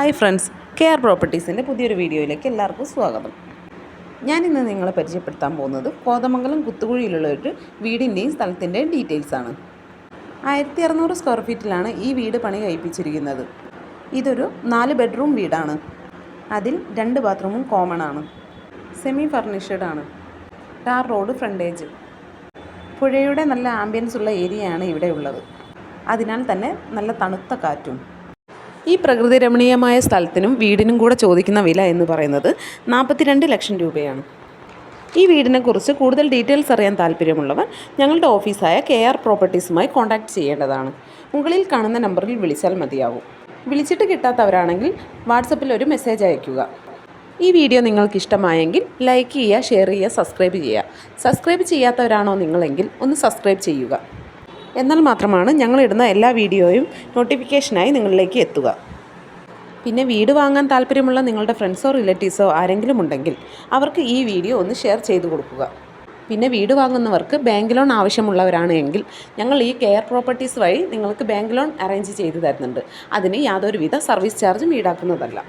Hi friends care പ്രോപ്പർട്ടീസിന്റെ പുതിയൊരു വീഡിയോയിലേക്ക് എല്ലാവർക്കും സ്വാഗതം. ഞാനിന്ന് നിങ്ങളെ പരിചയപ്പെടുത്താൻ പോകുന്നത് കോതമംഗലം കുത്തുകുഴിയിലുള്ള ഒരു വീടിന്റെയും സ്ഥലത്തിന്റെയും ഡീറ്റെയിൽസ് ആണ്. ആയിരത്തി അറുന്നൂറ് സ്ക്വയർ ഫീറ്റിലാണ് ഈ വീട് പണി കഴിപ്പിച്ചിരിക്കുന്നത്. ഇതൊരു നാല് ബെഡ്റൂം വീടാണ്. അതിൽ രണ്ട് ബാത്റൂമും കോമൺ ആണ്. സെമി ഫർണിഷ്ഡ് ആണ്. ടാർ റോഡ് ഫ്രണ്ടേജ് പുഴയുടെ നല്ല ആംബിയൻസ് ഉള്ള ഏരിയയാണ് ഇവിടെ ഉള്ളത്. അതിനാൽ തന്നെ നല്ല തണുത്ത കാറ്റും. ഈ പ്രകൃതി രമണീയമായ സ്ഥലത്തിനും വീടിനും കൂടെ ചോദിക്കുന്ന വില എന്ന് പറയുന്നത് നാൽപ്പത്തിരണ്ട് ലക്ഷം രൂപയാണ്. ഈ വീടിനെക്കുറിച്ച് കൂടുതൽ ഡീറ്റെയിൽസ് അറിയാൻ താല്പര്യമുള്ളവർ ഞങ്ങളുടെ ഓഫീസായ കെ ആർ പ്രോപ്പർട്ടീസുമായി കോൺടാക്റ്റ് ചെയ്യേണ്ടതാണ്. മുകളിൽ കാണുന്ന നമ്പറിൽ വിളിച്ചാൽ മതിയാവും. വിളിച്ചിട്ട് കിട്ടാത്തവരാണെങ്കിൽ വാട്സപ്പിൽ ഒരു മെസ്സേജ് അയയ്ക്കുക. ഈ വീഡിയോ നിങ്ങൾക്ക് ഇഷ്ടമായെങ്കിൽ ലൈക്ക് ചെയ്യുക ഷെയർ ചെയ്യുക സബ്സ്ക്രൈബ് ചെയ്യുക. സബ്സ്ക്രൈബ് ചെയ്യാത്തവരാണോ നിങ്ങളെങ്കിൽ ഒന്ന് സബ്സ്ക്രൈബ് ചെയ്യുക. എന്നാൽ മാത്രമാണ് ഞങ്ങളിടുന്ന എല്ലാ വീഡിയോയും നോട്ടിഫിക്കേഷനായി നിങ്ങളിലേക്ക് എത്തുക. പിന്നെ വീട് വാങ്ങാൻ താല്പര്യമുള്ള നിങ്ങളുടെ ഫ്രണ്ട്സോ റിലേറ്റീവ്സോ ആരെങ്കിലും ഉണ്ടെങ്കിൽ അവർക്ക് ഈ വീഡിയോ ഒന്ന് ഷെയർ ചെയ്തു കൊടുക്കുക. പിന്നെ വീട് വാങ്ങുന്നവർക്ക് ബാങ്ക് ലോൺ ആവശ്യമുള്ളവരാണ് എങ്കിൽ ഞങ്ങൾ ഈ കെയർ പ്രോപ്പർട്ടീസ് വഴി നിങ്ങൾക്ക് ബാങ്ക് ലോൺ അറേഞ്ച് ചെയ്തു തരുന്നുണ്ട്. അതിന് യാതൊരുവിധ സർവീസ് ചാർജും ഈടാക്കുന്നതല്ല.